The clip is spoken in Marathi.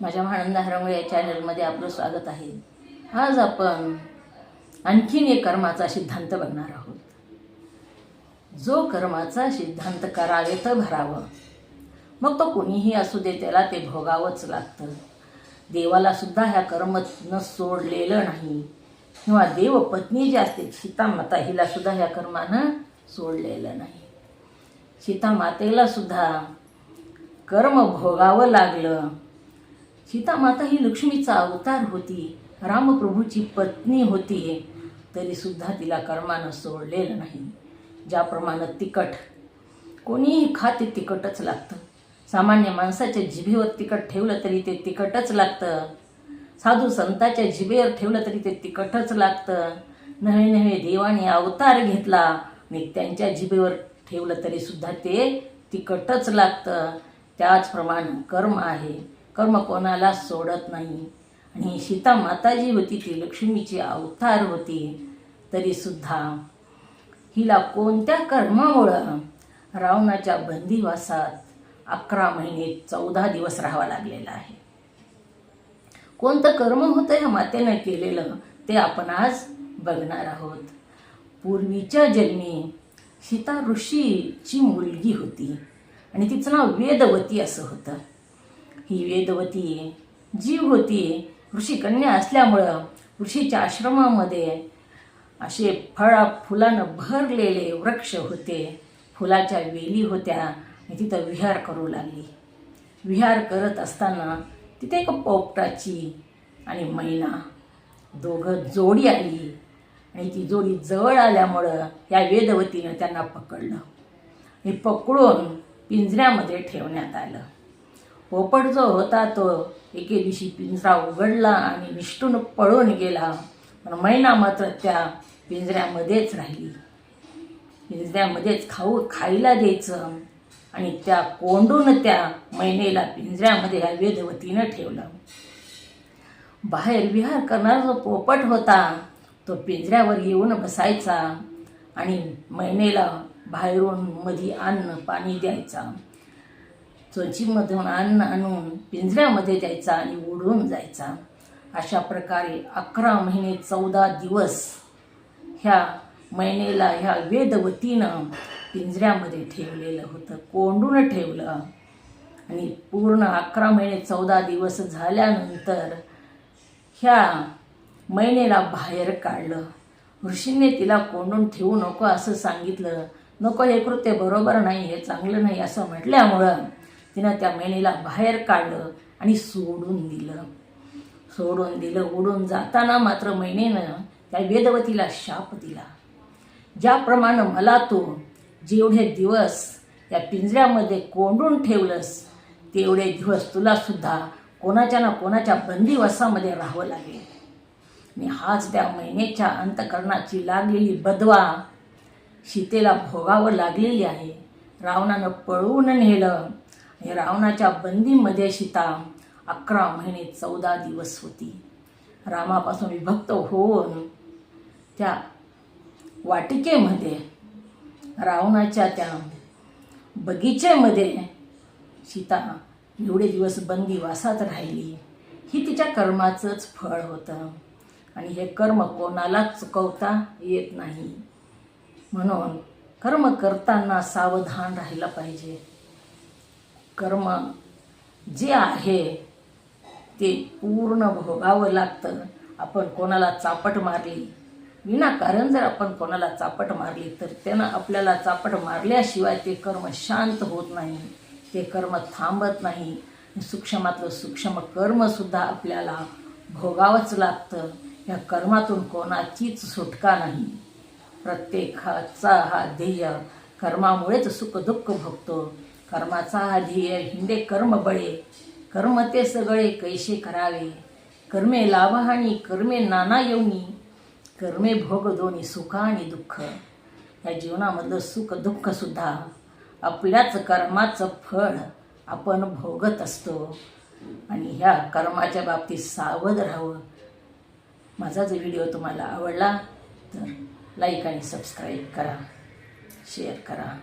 माझ्या म्हानंद हरंगळे या चॅनलमध्ये आपलं स्वागत आहे. आज आपण आणखीन एक कर्माचा सिद्धांत बघणार आहोत. जो कर्माचा सिद्धांत करावे तर भरावं. मग तो कोणीही असू दे त्याला ते भोगावंच लागतं. देवाला सुद्धा ह्या कर्मनं सोडलेलं नाही. किंवा देव पत्नी जी असते सीतामाता हिला सुद्धा ह्या कर्मानं सोडलेलं नाही. सीतामातेला सुद्धा कर्म भोगावं लागलं. सीतामाता ही लक्ष्मीचा अवतार होती रामप्रभूची पत्नी होती तरीसुद्धा तिला कर्मानं सोडलेलं नाही. ज्याप्रमाणे तिखट कोणीही खाते तिखटच लागतं. सामान्य माणसाच्या जिभेवर तिखट ठेवलं तरी ते तिखटच लागतं. साधू संताच्या जिभेवर ठेवलं तरी ते तिखटच लागतं. नवे नवे देवाने अवतार घेतला आणि त्यांच्या जिभेवर ठेवलं तरीसुद्धा ते तिखटच लागतं. त्याचप्रमाणे कर्म आहे. कर्म कोणाला सोडत नाही. आणि सीता माताजी होती ती लक्ष्मीची अवतार होती तरीसुद्धा हिला कोणत्या कर्मामुळं रावणाच्या बंदिवासात अकरा महिने चौदा दिवस राहावा लागलेला आहे? कोणतं कर्म होतं ह्या मातेनं केलेलं ते आपण आज बघणार आहोत. पूर्वीच्या जन्मी सीता ऋषीची मुलगी होती आणि तिचं नाव वेदवती असं होतं. ही वेदवती जीव होती. ऋषिकन्या असल्यामुळं ऋषीच्या आश्रमामध्ये असे फळा फुलानं भरलेले वृक्ष होते. फुलाच्या वेली होत्या. आणि तिथं विहार करू लागली. विहार करत असताना तिथे एक पोपटाची आणि मैना दोघं जोडी आली. आणि ती जोडी जवळ आल्यामुळं या वेदवतीनं त्यांना पकडलं. हे पकडून पिंजऱ्यामध्ये ठेवण्यात आलं. पोपट जो होता तो एके दिवशी पिंजरा उघडला आणि निष्ठून पळून गेला. पण मैना मात्र त्या पिंजऱ्यामध्येच राहिली. पिंजऱ्यामध्येच खाऊ खायला द्यायचं आणि त्या कोंडून त्या मैनेला पिंजऱ्यामध्ये या वेदवतीनं ठेवलं. बाहेर विहार करणारा जो पोपट होता तो पिंजऱ्यावर येऊन बसायचा आणि मैनेला बाहेरून मधी अन्न पाणी द्यायचा. चोचीमधून अन्न आणून पिंजऱ्यामध्ये द्यायचा आणि उडून जायचा. अशा प्रकारे अकरा महिने चौदा दिवस ह्या महिनेला ह्या वेदवतीनं पिंजऱ्यामध्ये ठेवलेलं होतं. कोंडून ठेवलं. आणि पूर्ण अकरा महिने चौदा दिवस झाल्यानंतर ह्या महिनेला बाहेर काढलं. ऋषींनी तिला कोंडून ठेवू नको असं सांगितलं. नको हे कृत्य बरोबर नाही हे चांगलं नाही असं म्हटल्यामुळं तिनं त्या मैनेला बाहेर काढलं आणि सोडून दिलं. सोडून दिलं उडून जाताना मात्र मैनेनं त्या वेदवतीला शाप दिला. ज्याप्रमाणे मला तू जेवढे दिवस या पिंजऱ्यामध्ये कोंडून ठेवलंस तेवढे दिवस तुलासुद्धा कोणाच्या ना कोणाच्या बंदिवासामध्ये राहावं लागेल. मी हाच त्या महिनेच्या अंतकरणाची लागलेली बदवा सीतेला भोगावं लागलेली आहे. रावणानं पळवून नेलं रावणाच्या बंदीमध्ये सीता अकरा महिने चौदा दिवस होती. रामापासून विभक्त होऊन त्या वाटिकेमध्ये रावणाच्या त्या बगीचेमध्ये सीता एवढे दिवस बंदीवासात राहिली. ही तिच्या कर्माचंच फळ होतं आणि हे कर्म कोणालाच चुकवता येत नाही. म्हणून कर्म करताना सावधान राहिलं पाहिजे. कर्म जे आहे ते पूर्ण भोगावं लागतं. आपण कोणाला चापट मारली विनाकारण जर आपण कोणाला चापट मारली तर त्यानं आपल्याला चापट मारल्याशिवाय ते कर्म शांत होत नाही. ते कर्म थांबत नाही. सूक्ष्मातलं सूक्ष्म कर्मसुद्धा आपल्याला भोगावंच लागतं. या कर्मातून कोणाचीच सुटका नाही. प्रत्येकाचा हा ध्येय कर्मामुळेच सुखदुःख भोगतो. कर्माचा हा ध्येय हिंदे कर्म बळे. कर्म ते सगळे कैसे करावे? कर्मे लाभहानी कर्मे नाना येऊनी. कर्मे भोग दोन्ही सुख आणि दुःख. या जीवनामधलं सुख दुःखसुद्धा आपल्याच कर्माचं फळ आपण भोगत असतो. आणि ह्या कर्माच्या बाबतीत सावध राहावं. माझा जो व्हिडिओ तुम्हाला आवडला तर लाईक आणि सबस्क्राईब करा. शेअर करा.